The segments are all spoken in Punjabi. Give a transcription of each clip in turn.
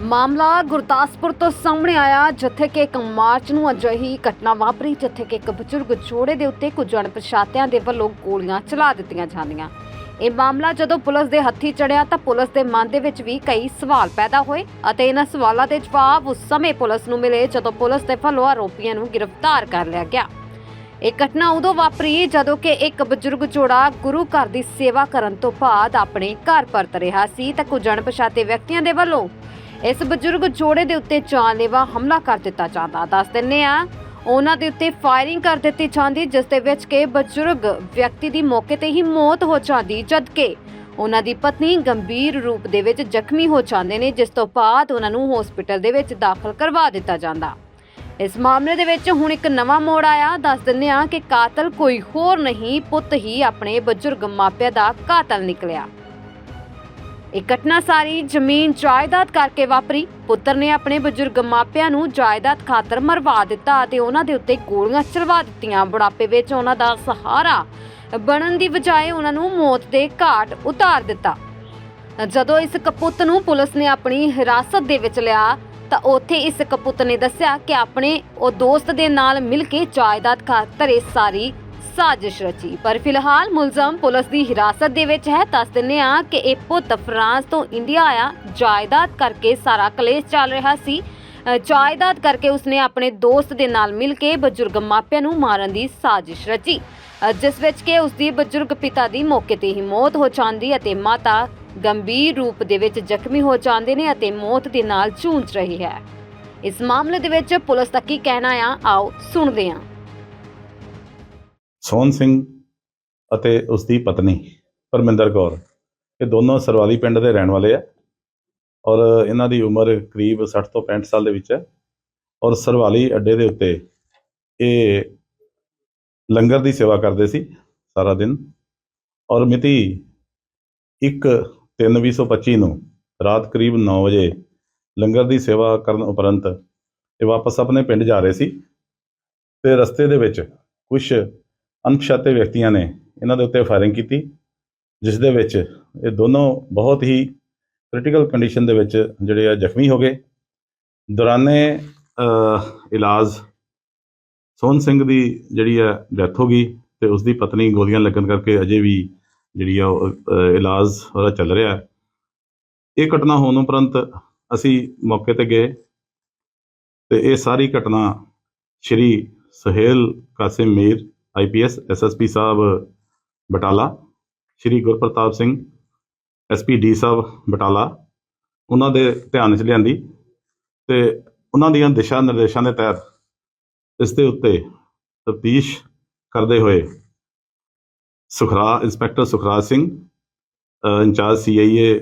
ਮਾਮਲਾ ਗੁਰਦਾਸਪੁਰ ਤੋਂ ਸਾਹਮਣੇ ਆਇਆ, ਜਿੱਥੇ ਕਿ ਇੱਕ ਮਾਰਚ ਨੂੰ ਅਜਿਹੀ ਘਟਨਾ ਵਾਪਰੀ, ਜਿੱਥੇ ਕਿ ਇੱਕ ਬਜ਼ੁਰਗ ਜੋੜੇ ਦੇ ਉੱਤੇ ਕੁਝ ਅਣਪਛਾਤਿਆਂ ਦੇ ਵੱਲੋਂ ਗੋਲੀਆਂ ਚਲਾ ਦਿੱਤੀਆਂ ਜਾਂਦੀਆਂ। ਇਹ ਮਾਮਲਾ ਜਦੋਂ ਪੁਲਿਸ ਦੇ ਹੱਥੀ ਚੜਿਆ ਤਾਂ ਪੁਲਿਸ ਦੇ ਮਨ ਦੇ ਵਿੱਚ ਵੀ ਕਈ ਸਵਾਲ ਪੈਦਾ ਹੋਏ ਅਤੇ ਇਹਨਾਂ ਸਵਾਲਾਂ ਦੇ ਜਵਾਬ ਉਸ ਸਮੇਂ ਪੁਲਿਸ ਨੂੰ ਮਿਲੇ ਜਦੋਂ ਪੁਲਿਸ ਦੇ ਵੱਲੋਂ ਆਰੋਪੀਆਂ ਨੂੰ ਗ੍ਰਿਫਤਾਰ ਕਰ ਲਿਆ ਗਿਆ। ਇਹ ਘਟਨਾ ਉਦੋਂ ਵਾਪਰੀ ਜਦੋਂ ਕਿ ਇੱਕ ਬਜ਼ੁਰਗ ਜੋੜਾ ਗੁਰੂ ਘਰ ਦੀ ਸੇਵਾ ਕਰਨ ਤੋਂ ਬਾਅਦ ਆਪਣੇ ਘਰ ਪਰਤ ਰਿਹਾ ਸੀ ਤਾਂ ਕੁਝ ਅਣਪਛਾਤੇ ਵਿਅਕਤੀਆਂ ਦੇ ਵੱਲੋਂ ਇਸ ਬਜ਼ੁਰਗ ਜੋੜੇ ਦੇ ਉੱਤੇ ਜਾਨਲੇਵਾ ਹਮਲਾ ਕਰ ਦਿੱਤਾ ਜਾਂਦਾ। ਦੱਸ ਦਿੰਨੇ ਆ ਉਹਨਾਂ ਦੇ ਉੱਤੇ ਫਾਇਰਿੰਗ ਕਰ ਦਿੱਤੀ ਜਾਂਦੀ, ਜਿਸ ਦੇ ਵਿੱਚ ਕਿ ਬਜ਼ੁਰਗ ਵਿਅਕਤੀ ਦੀ ਮੌਕੇ ਤੇ ਹੀ ਮੌਤ ਹੋ ਜਾਂਦੀ, ਜਦਕਿ ਉਹਨਾਂ ਦੀ ਪਤਨੀ ਗੰਭੀਰ ਰੂਪ ਦੇ ਵਿੱਚ ਜ਼ਖਮੀ ਹੋ ਜਾਂਦੇ ਨੇ, ਜਿਸ ਤੋਂ ਬਾਅਦ ਉਹਨਾਂ ਨੂੰ ਹਸਪੀਟਲ ਦੇ ਵਿੱਚ ਦਾਖਲ ਕਰਵਾ ਦਿੱਤਾ ਜਾਂਦਾ। ਇਸ ਮਾਮਲੇ ਦੇ ਵਿੱਚ ਹੁਣ ਇੱਕ ਨਵਾਂ ਮੋੜ ਆਇਆ। ਦੱਸ ਦਿੰਦੇ ਆ ਕਿ ਕਾਤਲ ਕੋਈ ਹੋਰ ਨਹੀਂ, ਪੁੱਤ ਹੀ ਆਪਣੇ ਬਜ਼ੁਰਗ ਮਾਪਿਆਂ ਦਾ ਕਾਤਲ ਨਿਕਲਿਆ। ਇਹ ਘਟਨਾ ਸਾਰੀ ਜ਼ਮੀਨ ਜਾਇਦਾਦ ਕਰਕੇ ਵਾਪਰੀ। ਪੁੱਤਰ ਨੇ ਆਪਣੇ ਬਜ਼ੁਰਗ ਮਾਪਿਆਂ ਨੂੰ ਜਾਇਦਾਦ ਖਾਤਰ ਮਰਵਾ ਦਿੱਤਾ ਅਤੇ ਉਹਨਾਂ ਦੇ ਉੱਤੇ ਗੋਲੀਆਂ ਚਲਵਾ ਦਿੱਤੀਆਂ। ਬੁਢਾਪੇ ਵਿੱਚ ਉਹਨਾਂ ਦਾ ਸਹਾਰਾ ਬਣਨ ਦੀ ਬਜਾਏ ਉਹਨਾਂ ਨੂੰ ਮੌਤ ਦੇ ਘਾਟ ਉਤਾਰ ਦਿੱਤਾ। ਜਦੋਂ ਇਸ ਕਪੁੱਤ ਨੂੰ ਪੁਲਿਸ ਨੇ ਆਪਣੀ ਹਿਰਾਸਤ ਦੇ ਵਿੱਚ ਲਿਆ, ਤਾਂ ਉੱਥੇ ਇਸ ਕਪੁੱਤ ਨੇ ਦੱਸਿਆ ਕਿ ਆਪਣੇ ਉਹ ਦੋਸਤ ਦੇ ਨਾਲ ਮਿਲ ਕੇ ਜਾਇਦਾਦ ਖਾਤਰ ਇਹ ਸਾਰੀ ਸਾਜ਼ਿਸ਼ ਰਚੀ। ਪਰ ਫਿਲਹਾਲ ਮੁਲਜ਼ਮ ਪੁਲਿਸ ਦੀ ਹਿਰਾਸਤ ਦੇ ਵਿੱਚ ਹੈ। ਦੱਸ ਦਿੰਦੇ ਆ ਕਿ ਇਹ ਪੁੱਤ ਫਰਾਂਸ ਤੋਂ ਇੰਡੀਆ ਆਇਆ। ਜਾਇਦਾਦ ਕਰਕੇ ਸਾਰਾ ਕਲੇਸ਼ ਚੱਲ ਰਿਹਾ ਸੀ। ਜਾਇਦਾਦ ਕਰਕੇ ਉਸਨੇ ਆਪਣੇ ਦੋਸਤ ਦੇ ਨਾਲ ਮਿਲ ਕੇ ਬਜ਼ੁਰਗ ਮਾਪਿਆਂ ਨੂੰ ਮਾਰਨ ਦੀ ਸਾਜ਼ਿਸ਼ ਰਚੀ। ਜਿਸ ਵਿੱਚ ਕਿ ਉਸਦੀ ਬਜ਼ੁਰਗ ਪਿਤਾ ਦੀ ਮੌਕੇ ਤੇ ਹੀ ਮੌਤ ਹੋ ਜਾਂਦੀ ਅਤੇ ਮਾਤਾ ਗੰਭੀਰ ਰੂਪ ਦੇ ਵਿੱਚ ਜ਼ਖਮੀ ਹੋ ਜਾਂਦੇ ਨੇ ਅਤੇ ਮੌਤ ਦੇ ਨਾਲ ਜੂਝ ਰਹੀ ਹੈ। ਇਸ ਮਾਮਲੇ ਦੇ ਵਿੱਚ ਪੁਲਿਸ ਦਾ ਕੀ ਕਹਿਣਾ ਆ? ਆਓ ਸੁਣਦੇ ਹਾਂ। ਸੋਹਣ ਸਿੰਘ ਅਤੇ ਉਸ ਦੀ ਪਤਨੀ ਪਰਮਿੰਦਰ ਕੌਰ। ਇਹ ਦੋਨੋਂ ਸਰਵਾਲੀ ਪਿੰਡ ਦੇ ਰਹਿਣ ਵਾਲੇ ਆ ਔਰ ਇਹਨਾਂ ਦੀ ਉਮਰ ਕਰੀਬ 60 ਤੋਂ 65 ਸਾਲ ਦੇ ਵਿੱਚ ਹੈ ਔਰ ਸਰਵਾਲੀ ਅੱਡੇ ਦੇ ਉੱਤੇ ਇਹ ਲੰਗਰ ਦੀ ਸੇਵਾ ਕਰਦੇ ਸੀ ਸਾਰਾ ਦਿਨ ਔਰ ਮਿਤੀ 1 3 2025 ਨੂੰ ਰਾਤ ਕਰੀਬ 9 ਵਜੇ ਲੰਗਰ ਦੀ ਸੇਵਾ ਕਰਨ ਉਪਰੰਤ ਇਹ ਵਾਪਸ ਆਪਣੇ ਪਿੰਡ ਜਾ ਰਹੇ ਸੀ ਤੇ ਰਸਤੇ ਦੇ ਵਿੱਚ ਕੁਝ ਅਣਪਛਾਤੇ ਵਿਅਕਤੀਆਂ ਨੇ ਇਹਨਾਂ ਦੇ ਉੱਤੇ ਫਾਇਰਿੰਗ ਕੀਤੀ ਜਿਸ ਦੇ ਵਿੱਚ ਇਹ ਦੋਨੋਂ ਬਹੁਤ ਹੀ ਕ੍ਰਿਟੀਕਲ ਕੰਡੀਸ਼ਨ ਦੇ ਵਿੱਚ ਜਿਹੜੇ ਆ ਜ਼ਖਮੀ ਹੋ ਗਏ। ਦੌਰਾਨੇ ਇਲਾਜ ਸੋਹਣ ਸਿੰਘ ਦੀ ਜਿਹੜੀ ਹੈ ਡੈਥ ਹੋ ਗਈ ਤੇ ਉਸ ਦੀ ਪਤਨੀ ਗੋਲੀਆਂ ਲੱਗਣ ਕਰਕੇ ਅਜੇ ਵੀ ਜਿਹੜੀ ਆ ਉਹ, ਇਲਾਜ ਉਹਦਾ ਚੱਲ ਰਿਹਾ। ਇਹ ਘਟਨਾ ਹੋਣ ਉਪਰੰਤ ਅਸੀਂ ਮੌਕੇ ਤੇ ਗਏ ਤੇ ਇਹ ਸਾਰੀ ਘਟਨਾ ਸ਼੍ਰੀ ਸੁਹੇਲ ਕਾਸਿਮ ਮੀਰ ਆਈਪੀਐਸ ਐਸਐਸਪੀ ਸਾਹਿਬ ਬਟਾਲਾ ਸ਼੍ਰੀ ਗੁਰਪ੍ਰਤਾਪ ਸਿੰਘ ਐਸਪੀ ਡੀ ਸਾਹਿਬ ਬਟਾਲਾ ਉਹਨਾਂ ਦੇ ਧਿਆਨ 'ਚ ਲਿਆਂਦੀ ਤੇ ਉਹਨਾਂ ਦੀਆਂ ਦਿਸ਼ਾ ਨਿਰਦੇਸ਼ਾਂ ਦੇ ਤਹਿਤ ਇਸ ਦੇ ਉੱਤੇ ਤਫਤੀਸ਼ ਕਰਦੇ ਹੋਏ ਸੁਖਰਾ ਇੰਸਪੈਕਟਰ ਸੁਖਰਾਜ ਸਿੰਘ ਅ, incharge CIA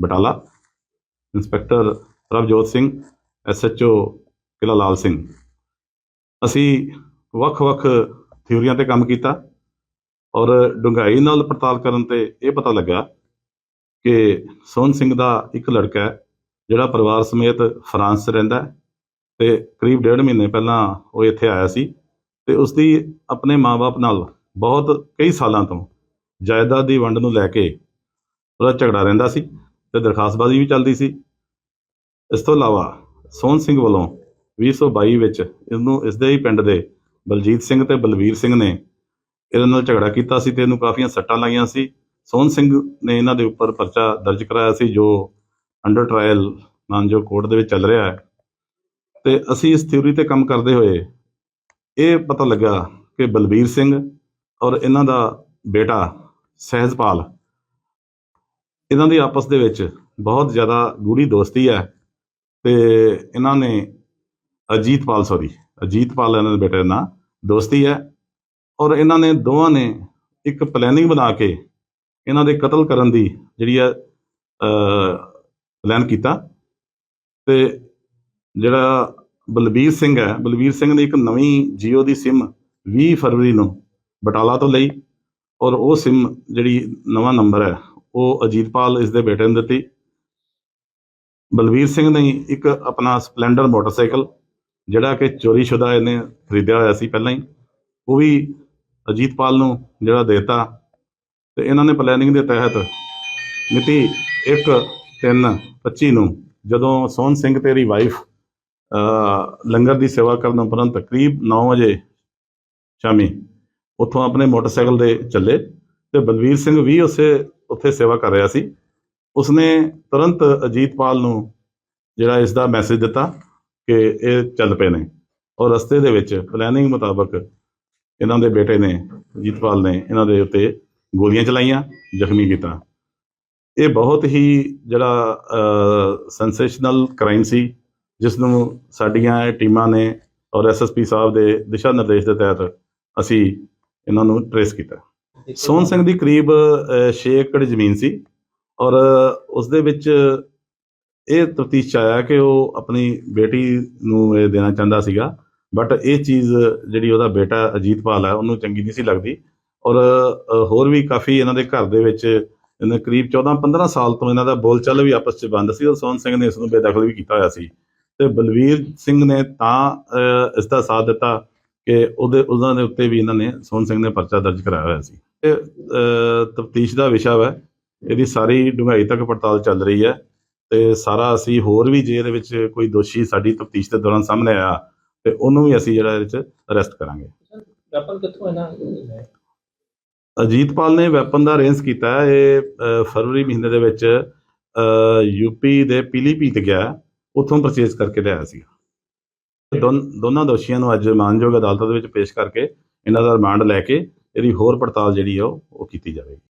Batala inspector Ravjot Singh SHO Qila Lal Singh ਅਸੀਂ ਵੱਖ-ਵੱਖ ਥਿਊਰੀਆਂ ਤੇ ਕੰਮ ਕੀਤਾ ਔਰ ਡੂੰਘਾਈ ਨਾਲ ਪੜਤਾਲ ਕਰਨ ਤੇ ਇਹ ਪਤਾ ਲੱਗਾ ਕਿ ਸੋਹਣ ਸਿੰਘ ਦਾ ਇੱਕ ਲੜਕਾ ਹੈ, ਜਿਹੜਾ ਪਰਿਵਾਰ ਸਮੇਤ ਫਰਾਂਸ 'ਚ ਰਹਿੰਦਾ ਹੈ ਤੇ ਕਰੀਬ ਡੇਢ ਮਹੀਨੇ ਪਹਿਲਾਂ ਉਹ ਇੱਥੇ ਆਇਆ ਸੀ ਤੇ ਉਸ ਦੀ ਆਪਣੇ ਮਾਪੇ ਨਾਲ ਬਹੁਤ ਕਈ ਸਾਲਾਂ ਤੋਂ ਜਾਇਦਾਦ ਦੀ ਵੰਡ ਨੂੰ ਲੈ ਕੇ ਉਹਦਾ ਝਗੜਾ ਰਹਿੰਦਾ ਸੀ ਤੇ ਦਰਖਾਸਤਬਾਜ਼ੀ ਵੀ ਚੱਲਦੀ ਸੀ। ਇਸ ਤੋਂ ਇਲਾਵਾ ਸੋਹਣ ਸਿੰਘ ਵੱਲੋਂ 2022 ਵਿੱਚ ਇਹਨੂੰ ਇਸ ਦੇ ਹੀ ਪਿੰਡ ਦੇ ਬਲਜੀਤ ਸਿੰਘ ਤੇ ਬਲਵੀਰ ਸਿੰਘ ਨੇ ਇਹਦੇ ਨਾਲ ਝਗੜਾ ਕੀਤਾ ਸੀ ਤੇ ਇਹਨੂੰ ਕਾਫੀਆਂ ਸੱਟਾਂ ਲਾਈਆਂ ਸੀ। ਸੋਹਣ ਸਿੰਘ ਨੇ ਇਹਨਾਂ ਦੇ ਉੱਪਰ ਪਰਚਾ ਦਰਜ ਕਰਾਇਆ ਸੀ ਜੋ ਅੰਡਰ ਟ੍ਰਾਇਲ ਮਾਨਜੋ ਕੋਰਟ ਦੇ ਵਿੱਚ ਚੱਲ ਰਿਹਾ ਹੈ। ਤੇ ਅਸੀਂ ਇਸ ਥਿਊਰੀ ਤੇ ਕੰਮ ਕਰਦੇ ਹੋਏ ਇਹ ਪਤਾ ਲੱਗਾ ਕਿ ਬਲਬੀਰ ਸਿੰਘ ਔਰ ਇਹਨਾਂ ਦਾ ਬੇਟਾ ਸਹਿਜਪਾਲ ਇਹਨਾਂ ਦੀ ਆਪਸ ਦੇ ਵਿੱਚ ਬਹੁਤ ਜ਼ਿਆਦਾ ਗੂੜੀ ਦੋਸਤੀ ਹੈ ਤੇ ਇਹਨਾਂ ਨੇ ਅਜੀਤਪਾਲ ਸੌਰੀ ਅਜੀਤਪਾਲ ਇਹਨਾਂ ਦੇ ਬੇਟੇ ਦਾ ਨਾਂ ਦੋਸਤੀ ਹੈ ਔਰ ਇਹਨਾਂ ਨੇ ਦੋਵਾਂ ਨੇ ਇੱਕ ਪਲੈਨਿੰਗ ਬਣਾ ਕੇ ਇਹਨਾਂ ਦੇ ਕਤਲ ਕਰਨ ਦੀ ਜਿਹੜੀ ਹੈ ਪਲਾਨ ਕੀਤਾ। ਤੇ ਜਿਹੜਾ ਬਲਬੀਰ ਸਿੰਘ ਹੈ, ਬਲਬੀਰ ਸਿੰਘ ਨੇ ਇੱਕ ਨਵੀਂ ਜੀਓ ਦੀ ਸਿਮ 20 ਫਰਵਰੀ ਨੂੰ ਬਟਾਲਾ ਤੋਂ ਲਈ ਔਰ ਉਹ ਸਿਮ ਜਿਹੜੀ ਨਵਾਂ ਨੰਬਰ ਹੈ, ਉਹ ਅਜੀਤਪਾਲ ਇਸ ਦੇ ਬੇਟੇ ਨੂੰ ਦਿੱਤੀ। ਬਲਬੀਰ ਸਿੰਘ ਨੇ ਇੱਕ ਆਪਣਾ ਸਪਲੈਂਡਰ ਮੋਟਰਸਾਈਕਲ ਜਿਹੜਾ ਕਿ ਚੋਰੀशुदा ਇਹਨੇ ਖਰੀਦਿਆ ਹੋਇਆ ਸੀ ਪਹਿਲਾਂ ਹੀ, ਉਹ ਵੀ ਅਜੀਤਪਾਲ ਨੂੰ ਜਿਹੜਾ ਦੇਤਾ ਤੇ ਇਹਨਾਂ ਨੇ ਪਲੈਨਿੰਗ ਦੇ ਤਹਿਤ ਮਿਤੀ 1 3 25 ਨੂੰ ਜਦੋਂ ਸੋਹਣ ਸਿੰਘ ਤੇਰੀ ਵਾਈਫ ਲੰਗਰ ਦੀ ਸੇਵਾ ਕਰਨ ਉਪਰੰਤ ਕਰੀਬ 9 ਵਜੇ ਸ਼ਾਮੀ ਉੱਥੋਂ ਆਪਣੇ ਮੋਟਰਸਾਈਕਲ ਦੇ ਚੱਲੇ ਤੇ ਬਲਵੀਰ ਸਿੰਘ ਵੀ ਉਸੇ, ਉੱਥੇ ਸੇਵਾ ਕਰ ਰਿਹਾ ਸੀ। ਉਸਨੇ ਤੁਰੰਤ ਅਜੀਤਪਾਲ ਨੂੰ ਜਿਹੜਾ ਇਸ ਦਾ ਮੈਸੇਜ ਦਿੱਤਾ ਕਿ ਇਹ ਚੱਲ ਪਏ ਨੇ। ਔਰ ਰਸਤੇ ਦੇ ਵਿੱਚ ਪਲੈਨਿੰਗ ਮੁਤਾਬਕ ਇਹਨਾਂ ਦੇ ਬੇਟੇ ਨੇ ਅਜੀਤਪਾਲ ਨੇ ਇਹਨਾਂ ਦੇ ਉੱਤੇ ਗੋਲੀਆਂ ਚਲਾਈਆਂ ਜ਼ਖਮੀ ਕੀਤਾ। ਇਹ ਬਹੁਤ ਹੀ ਜਿਹੜਾ ਸੈਂਸੇਸ਼ਨਲ ਕ੍ਰਾਈਮ ਸੀ ਜਿਸ ਨੂੰ ਸਾਡੀਆਂ ਟੀਮਾਂ ਨੇ ਔਰ ਐਸਐਸਪੀ ਸਾਹਿਬ ਦੇ ਦਿਸ਼ਾ ਨਿਰਦੇਸ਼ ਦੇ ਤਹਿਤ ਅਸੀਂ ਇਹਨਾਂ ਨੂੰ ਟ੍ਰੇਸ ਕੀਤਾ। ਸੋਹਣ ਸਿੰਘ ਦੀ ਕਰੀਬ 6 ਏਕੜ ਜ਼ਮੀਨ ਸੀ ਔਰ ਉਸ ਦੇ ਵਿੱਚ ਇਹ ਤਫਤੀਸ਼ ਚ ਆਇਆ ਕਿ ਉਹ ਆਪਣੀ ਬੇਟੀ ਨੂੰ ਇਹ ਦੇਣਾ ਚਾਹੁੰਦਾ ਸੀਗਾ ਬਟ ਇਹ ਚੀਜ਼ ਜਿਹੜੀ ਉਹਦਾ ਬੇਟਾ ਅਜੀਤਪਾਲ ਹੈ ਉਹਨੂੰ ਚੰਗੀ ਨਹੀਂ ਸੀ ਲੱਗਦੀ। ਔਰ ਹੋਰ ਵੀ ਕਾਫੀ ਇਹਨਾਂ ਦੇ ਘਰ ਦੇ ਵਿੱਚ ਇਹਨਾਂ ਕਰੀਬ 14-15 ਸਾਲ ਤੋਂ ਇਹਨਾਂ ਦਾ ਬੋਲਚਾਲ ਵੀ ਆਪਸ 'ਚ ਬੰਦ ਸੀ ਔਰ ਸੋਹਣ ਸਿੰਘ ਨੇ ਇਸ ਨੂੰ ਬੇਦਖਲ ਵੀ ਕੀਤਾ ਹੋਇਆ ਸੀ। ਤੇ ਬਲਵੀਰ ਸਿੰਘ ਨੇ ਤਾਂ ਅ, ਇਸ ਦਾ ਸਾਥ ਦਿੱਤਾ ਕਿ ਉਹਦੇ ਉਹਨਾਂ ਦੇ ਉੱਤੇ ਵੀ ਇਹਨਾਂ ਨੇ ਸੋਹਣ ਸਿੰਘ ਨੇ ਪਰਚਾ ਦਰਜ ਕਰਾਇਆ ਹੋਇਆ ਸੀ। ਇਹ ਤਫਤੀਸ਼ ਦਾ ਵਿਸ਼ਾ ਹੈ ਇਹਦੀ ਸਾਰੀ ਡੂੰਘਾਈ ਤੱਕ ਪੜਤਾਲ ਚੱਲ ਰਹੀ ਹੈ। ਤੇ ਸਾਰਾ ਅਸੀਂ ਹੋਰ ਵੀ ਜੇ ਇਹਦੇ ਵਿੱਚ ਕੋਈ ਦੋਸ਼ੀ ਸਾਡੀ ਤਫਤੀਸ਼ ਦੇ ਦੌਰਾਨ ਸਾਹਮਣੇ ਆਇਆ ਤੇ ਉਹਨੂੰ ਵੀ ਅਸੀਂ ਜਿਹੜਾ ਇਹਦੇ ਵਿੱਚ ਅਰੈਸਟ ਕਰਾਂਗੇ। ਵੈਪਨ ਕਿੱਥੋਂ ਇਹਨਾਂ ਨੇ ਅਜੀਤਪਾਲ ਨੇ ਵੈਪਨ ਦਾ ਅਰੇਂਜ ਕੀਤਾ ਹੈ। ਇਹ ਅ, ਫਰਵਰੀ ਮਹੀਨੇ ਦੇ ਵਿੱਚ ਯੂਪੀ ਦੇ ਪੀਲੀਭੀਤ ਗਿਆ ਉੱਥੋਂ ਪਰਚੇਸ ਕਰਕੇ ਲਿਆਇਆ ਸੀ ਦੋਨਾਂ ਦੋਸ਼ੀਆਂ ਨੂੰ ਅੱਜ ਮਾਨਯੋਗ ਅਦਾਲਤ ਦੇ ਵਿੱਚ ਪੇਸ਼ ਕਰਕੇ ਇਹਨਾਂ ਦਾ ਰਿਮਾਂਡ ਲੈ ਕੇ ਇਹਦੀ ਹੋਰ ਪੜਤਾਲ ਜਿਹੜੀ ਆ ਉਹ ਉਹ ਕੀਤੀ ਜਾਵੇਗੀ।